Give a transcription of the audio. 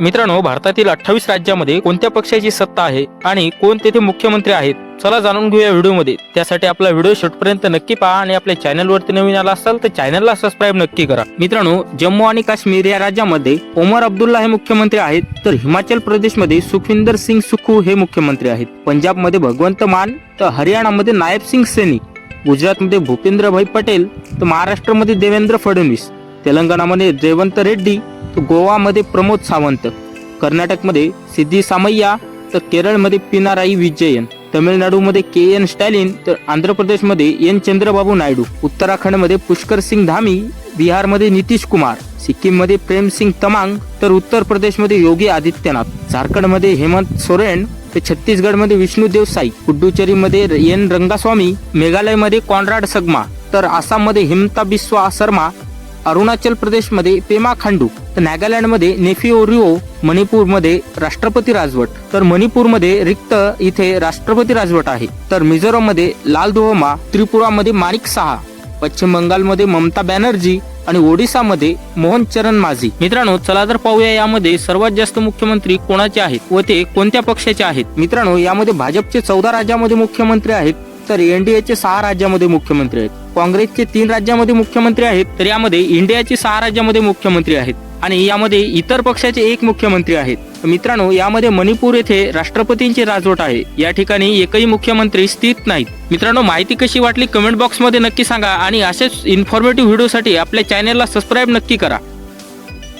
मित्रांनो भारतातील अठ्ठावीस राज्यामध्ये कोणत्या पक्षाची सत्ता आहे आणि कोण तेथे मुख्यमंत्री आहेत? चला जाणून घेऊया व्हिडिओमध्ये. त्यासाठी आपला व्हिडिओ शेवटपर्यंत नक्की पहा आणि आपल्या चॅनलवरती नवीन आला असाल तर चॅनलला सबस्क्राईब नक्की करा. मित्रांनो जम्मू आणि काश्मीर या राज्यामध्ये ओमर अब्दुल्ला हे मुख्यमंत्री आहेत तर हिमाचल प्रदेशमध्ये सुखविंदर सिंग सुखू हे मुख्यमंत्री आहेत. पंजाबमध्ये भगवंत मान तर हरियाणामध्ये नायब सिंग सैनी. गुजरातमध्ये भूपेंद्रभाई पटेल तर महाराष्ट्रामध्ये देवेंद्र फडणवीस. तेलंगणामध्ये रेवंत रेड्डी तर गोवामध्ये प्रमोद सावंत कर्नाटकमध्ये सिद्धी सामय्या तर केरळमध्ये पिनाराई विजयन तमिळनाडूमध्ये के एन स्टॅलिन तर आंध्र प्रदेशमध्ये एन चंद्रबाबू नायडू उत्तराखंडमध्ये पुष्कर सिंग धामी बिहारमध्ये नितीश कुमार सिक्कीममध्ये प्रेम सिंग तमांग तर उत्तर प्रदेशमध्ये योगी आदित्यनाथ झारखंडमध्ये हेमंत सोरेन तर छत्तीसगडमध्ये विष्णुदेव साई पुडुचेरीमध्ये एन रंगास्वामी मेघालयमध्ये कॉन्राड सगमा तर आसाममध्ये हिमता बिस्वा शर्मा अरुणाचल प्रदेशमध्ये पेमा खांडू तर नागालँडमध्ये नेफिओ रिओ मणिपूरमध्ये राष्ट्रपती राजवट. तर मणिपूरमध्ये रिक्त इथे राष्ट्रपती राजवट आहे. तर मिझोरममध्ये लाल दोहमा त्रिपुरामध्ये माणिक सहा पश्चिम बंगालमध्ये ममता बॅनर्जी आणि ओडिसामध्ये मोहन चरण माझी. मित्रांनो चला तर पाहूया यामध्ये सर्वात जास्त मुख्यमंत्री कोणाचे आहेत व ते कोणत्या पक्षाचे आहेत? मित्रांनो यामध्ये भाजपचे चौदा राज्यामध्ये मुख्यमंत्री आहेत तर एनडीएचे सहा राज्यामध्ये मुख्यमंत्री आहेत. काँग्रेसचे तीन राज्यामध्ये मुख्यमंत्री आहेत तर यामध्ये इंडियाचे सहा राज्यामध्ये मुख्यमंत्री आहेत. आणि यामध्ये इतर पक्षाचे एक मुख्यमंत्री आहेत. मित्रांनो यामध्ये मणिपूर येथे राष्ट्रपतींची राजवट आहे. या ठिकाणी एकही मुख्यमंत्री स्थित नाहीत. मित्रांनो माहिती कशी वाटली? कमेंट बॉक्समध्ये नक्की सांगा आणि असेच इन्फॉर्मेटिव्ह व्हिडिओसाठी आपल्या चॅनेलला सबस्क्राईब नक्की करा.